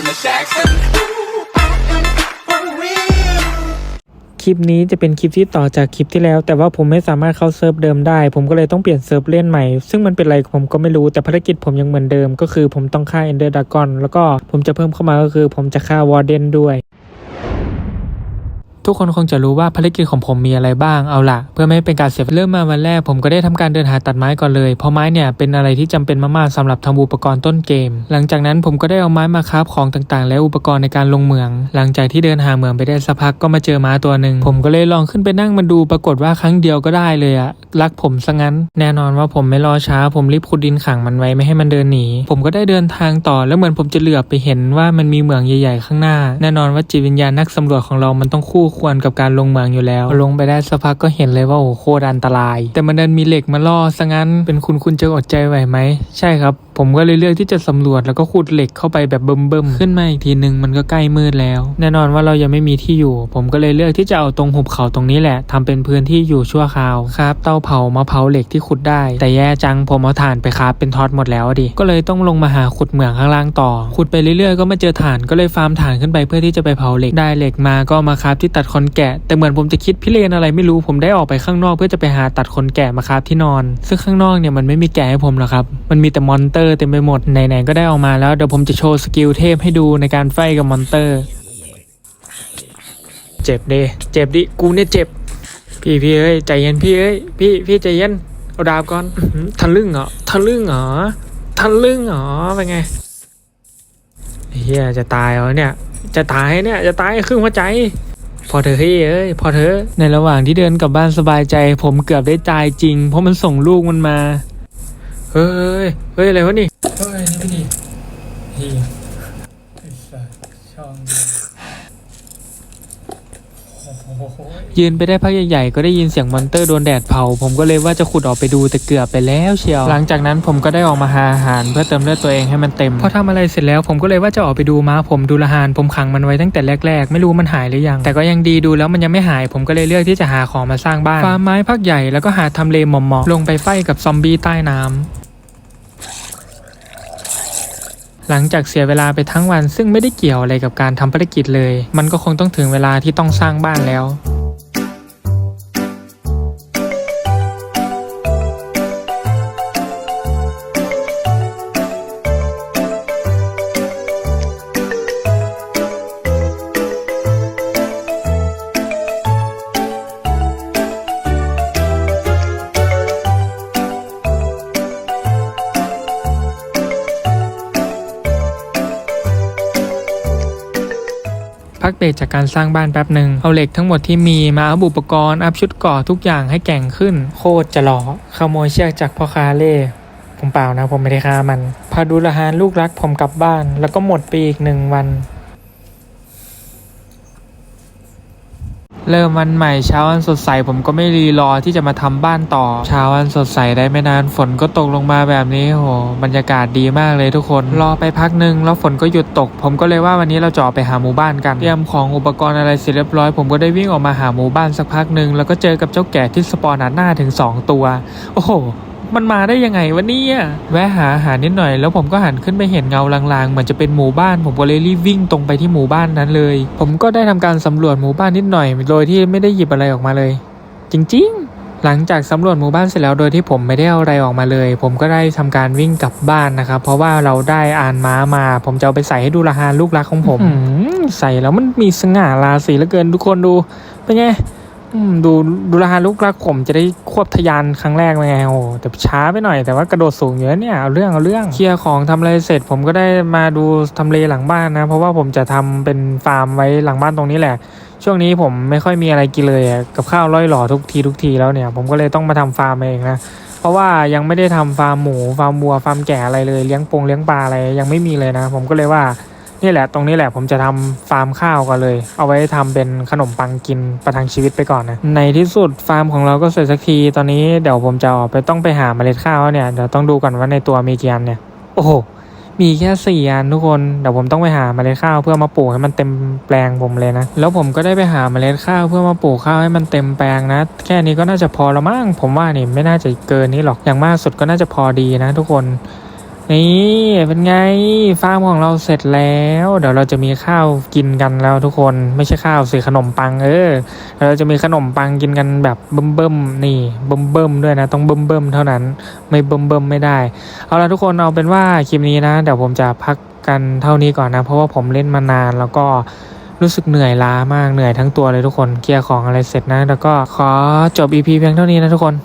from Miss Jackson. For real. คลิปนี้จะเป็นคลิปที่ต่อจากคลิปที่แล้ว แต่ว่าผมไม่สามารถเข้าเซิร์ฟเดิมได้ ผมก็เลยต้องเปลี่ยนเซิร์ฟเล่นใหม่ ซึ่งมันเป็นอะไรผมก็ไม่รู้แต่ภารกิจผมยังเหมือนเดิม ก็คือผมต้องฆ่าเอนเดอร์ดากอนแล้วก็ผมจะเพิ่มเข้ามาก็คือผมจะฆ่าวอร์เดนด้วย ทุกคนคงจะรู้ว่าภารกิจของผมมีอะไรบ้าง เอาละเพื่อไม่ให้เป็นการเสียเริ่มมาวันแรกผมก็ได้ทำการเดินหาตัดไม้ก่อนเลย เพราะไม้เนี่ยเป็นอะไรที่จำเป็นมากๆสำหรับทำอุปกรณ์ต้นเกม หลังจากนั้นผมก็ได้เอาไม้มาคราฟของต่างๆ และอุปกรณ์ในการลงเหมือง หลังจากที่เดินหาเหมืองไปได้สักพักก็มาเจอม้าตัวหนึ่งผมก็เลยลองขึ้นไปนั่งมันดูปรากฏว่าครั้งเดียวก็ได้เลยอะรักผมซะงั้น แน่นอนว่าผมไม่รอช้า ผมรีบขุดดินขังมันไว้ไม่ให้มันเดินหนี ผมก็ได้เดินทางต่อแล้วเหมือนผมจะเหลือบไปเห็นว่ามันมีเหมืองใหญ่ๆข้างหน้า แน่นอนว่าจิตวิญญาณนักสำรวจของเรามันต้องคู่ควรกับการลงเมืองอยู่แล้ว ลงไปได้สักพักก็เห็นเลยว่าโอ้โหโคตรอันตราย แต่มันเดินมีเหล็กมาล่อซะงั้นเป็นคุณคุณจะอดใจไหวไหม ใช่ครับ ผมก็เลยเลือกที่จะสำรวจแล้วก็ขุดเหล็กเข้าไปแบบเบิ่มๆขึ้นมาอีกทีหนึ่งมันก็ใกล้มืดแล้ว แน่นอนว่าเรายังไม่มีที่อยู่ ผมก็เลยเลือกที่จะเอาตรงหุบเขาตรงนี้แหละทำเป็นพื้นที่อยู่ชั่วคราวครับเตาเผามาเผาเหล็กที่ขุดได้ แต่แย่จังผมเอาถ่านไปคราฟเป็นทอตหมดแล้วดิก็เลยต้องลงมาหาขุดเหมืองข้างล่างต่อ ขุดไปเรื่อยๆก็มาเจอถ่านก็เลยฟาร์มถ่านขึ้นไปเพื่อที่จะไปเผาเหล็กได้เหล็กมาก็มาคราฟที่ตัดคอนแกะ แต่เหมือนผมจะคิดพิเรนอะไรไม่รู้ผมได้ออกไปข้างนอก เพื่อจะไปหาตัดคนแกะมาคราฟที่นอน ซึ่งข้างนอกเนี่ยมันไม่มีแกะให้ผมหรอกครับ มันมีแต่มอนเตอร์เต็มไปหมด ไหนๆก็ได้ออกมาแล้ว เดี๋ยวผมจะโชว์สกิลเทพให้ดูในการไฟกับมอนเตอร์ เจ็บเดเจ็บดิ กูเนี่ยเจ็บ พี่พี่เอ้ยใจเย็นพี่เอ้ย พี่พี่ใจเย็น เอาดาบก่อนทะลึ่งเหรอทะลึ่งเหรอทะลึ่งเหรอเป็นไงเฮียจะตายเหรอเนี่ย จะตายเนี่ย จะตายครึ่งหัวใจ พอเธอเฮ้ยเอ้ย พอเธอ ในระหว่างที่เดินกลับบ้านสบายใจ ผมเกือบได้ตายจริง เพราะมันส่งลูกมันมา เฮ้ย เฮ้ย อะไรวะนี่ เฮ้ย นี่ไม่ดีเฮียไอ้สัสช่องเดียวโอ้โหยืนไปได้พักใหญ่ๆ ก็ได้ยินเสียงมอนเตอร์โดนแดดเผา ผมก็เลยว่าจะขุดออกไปดูแต่เกือบไปแล้วเชียว หลังจากนั้นผมก็ได้ออกมาหาอาหารเพื่อเติมเลือดตัวเองให้มันเต็ม พอทำอะไรเสร็จแล้วผมก็เลยว่าจะออกไปดูม้าผมดูละหานผมขังมันไว้ตั้งแต่แรก ๆ ไม่รู้มันหายหรือยัง แต่ก็ยังดีดูแล้วมันยังไม่หายผมก็เลยเลือกที่จะหาของมาสร้างบ้านฟาร์มไม้พักใหญ่แล้วก็หาทำเลเหมาะๆลงไปไฟกับซอมบี้ใต้น้ำ หลังจากเสียเวลาไปทั้งวันซึ่งไม่ได้เกี่ยวอะไรกับการทำภารกิจเลย มันก็คงต้องถึงเวลาที่ต้องสร้างบ้านแล้ว พักเบรกจากการสร้างบ้านแป๊บหนึ่งเอาเหล็กทั้งหมดที่มีมาอัพอุปกรณ์อัพชุดก่อทุกอย่างให้แก่งขึ้น โคตรจะหล่อขโมยเชือกจากพ่อค้าเล่ผมเปล่านะผมไม่ได้ฆ่ามัน พาดูละหานลูกรักผมกลับบ้าน แล้วก็หมดไปอีกหนึ่งวัน เริ่มวันใหม่เช้าวันสดใสผมก็ไม่รีรอที่จะมาทำบ้านต่อ เช้าวันสดใสได้ไม่นานฝนก็ตกลงมาแบบนี้โหบรรยากาศดีมากเลยทุกคนรอไปพักหนึ่งแล้วฝนก็หยุดตก ผมก็เลยว่าวันนี้เราจะออกไปหาหมู่บ้านกันเตรียมของอุปกรณ์อะไรเสร็จเรียบร้อย ผมก็ได้วิ่งออกมาหาหมู่บ้านสักพักหนึ่งแล้วก็เจอกับเจ้าแก่ที่สปอนหน้าถึงสองตัว โอ้โห มันมาได้ยังไงวะเนี่ยแวะหาอาหารนิดหน่อย แล้วผมก็หันขึ้นไปเห็นเงาลางๆเหมือนจะเป็นหมู่บ้าน ผมก็เลยรีบวิ่งตรงไปที่หมู่บ้านนั้นเลย ผมก็ได้ทำการสำรวจหมู่บ้านนิดหน่อย โดยที่ไม่ได้หยิบอะไรออกมาเลย จริง ๆหลังจากสำรวจหมู่บ้านเสร็จแล้วโดยที่ผมไม่ได้เอาอะไรออกมาเลย ผมก็ได้ทำการวิ่งกลับบ้านนะครับ เพราะว่าเราได้อ่านม้ามา ผมจะเอาไปใส่ให้ดูราคาลูกรักของผมใส่แล้วมันมีสง่าราศีเหลือเกินทุกคนดูเป็นไงอืม ดูดูราคาลูกรักผมจะได้ควบทะยานครั้งแรกไงโอ้แต่ช้าไปหน่อยแต่ว่ากระโดดสูงเยอะเนี่ยเอาเรื่องเอาเรื่องเคลียร์ของทำอะไรเสร็จ ผมก็ได้มาดูทำเลหลังบ้านนะ เพราะว่าผมจะทำเป็นฟาร์มไว้หลังบ้านตรงนี้แหละ ช่วงนี้ผมไม่ค่อยมีอะไรกินเลยอะกับข้าวร่อยหล่อทุกทีทุกทีแล้วเนี่ย ผมก็เลยต้องมาทำฟาร์มเองนะ เพราะว่ายังไม่ได้ทำฟาร์มหมูฟาร์มวัวฟาร์มแกะอะไรเลยเลี้ยงปงเลี้ยงปลาอะไรยังไม่มีเลยนะ ผมก็เลยว่า นี่แหละตรงนี้แหละผมจะทำฟาร์มข้าวก่อนเลย เอาไว้ทำเป็นขนมปังกินประทังชีวิตไปก่อนนะในที่สุดฟาร์มของเราก็เสร็จสักทีตอนนี้เดี๋ยวผมจะออกไปต้องไปหาเมล็ดข้าวเนี่ยเดี๋ยวต้องดูก่อนว่าในตัวมีกี่อันเนี่ยโอ้โหมีแค่สี่อันทุกคนเดี๋ยวผมต้องไปหาเมล็ดข้าวเพื่อมาปลูกให้มันเต็มแปลงผมเลยนะ แล้วผมก็ได้ไปหาเมล็ดข้าวเพื่อมาปลูกข้าวให้มันเต็มแปลงนะ แค่นี้ก็น่าจะพอละมั้งผมว่านี่ไม่น่าจะเกินนี้หรอกอย่างมากสุดก็น่าจะพอดีนะ ทุกคน นี่เป็นไงฟาร์มของเราเสร็จแล้ว เดี๋ยวเราจะมีข้าวกินกันแล้วทุกคนไม่ใช่ข้าวสิขนมปังเออเราจะมีขนมปังกินกันแบบเบิ่มเบิ่มๆนี่เบิ่มเบิ่มๆด้วยนะ ต้องเบิ่มเบิ่มๆเท่านั้น ไม่เบิ่มเบิ่มๆไม่ได้ เอาละทุกคนเอาเป็นว่าคลิปนี้นะ เดี๋ยวผมจะพักกันเท่านี้ก่อนนะ เพราะว่าผมเล่นมานานแล้วก็รู้สึกเหนื่อยล้ามากเหนื่อยทั้งตัวเลยทุกคนเคลียร์ของอะไรเสร็จนะ แล้วก็ขอจบ EP เพียงเท่านี้นะทุกคน